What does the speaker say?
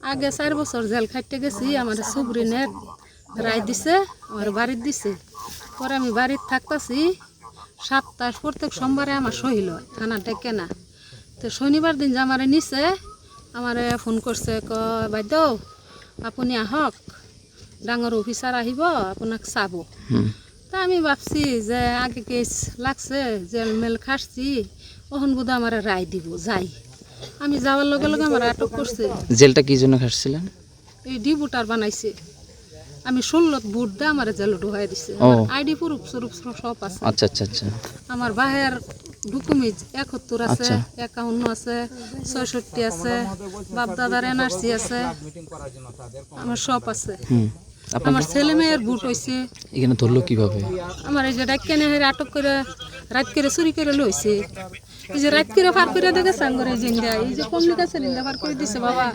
আগে চার বছর জেল খাইতে গেছি আমার সুবরিনের রায় দিছে আমার বাড়ির দিছে। পরে আমি বাড়ির থাকতাছি সাতটার প্রত্যেক সোমবারে আমার সহিল থানা ডেকে না। তো শনিবার দিন যে আমারে নিছে আমারে ফোন করছে ক বাইদ আপুনি আহক ডাঙর অফিসার আহিব আপোনাক চাব। তা আমি ভাবছি যে আগে কেস লাগছে জেল মেল খাসছি ওখান বোধ আমার রায় দিব যাই। আমি যাওয়ার লগে লগে আমার আটক করছে। জেলটা কি জন্য খাটছিলেন এই ডি ভোটার বানাইছে। আমি ষোলত ভোট দিয়ে আমার জেল ঢুকাই দিছে। আইডি প্রুফ স্বরূপ সব আছে। আচ্ছা আচ্ছা আচ্ছা। আমার বাহের ডকুমেন্ট একাত্তর আছে আচ্ছা। একাউন্ন আছে ছয়ষট্টি আছে বাপদাদার এনআরসি আছে আমার সব আছে। আমার ছেলে মেয়ের ভোট হয়েছে এখানে ধরলো কীভাবে? আমার এই যে কেনে আটক করে রাত করে চুরি করে লইছে। যে রাত করে পার করে দেখে সাঙ্গরে জিন্দা, এই যে কমলিকা সিলিন্ডার পার করে দিছে, বাবা।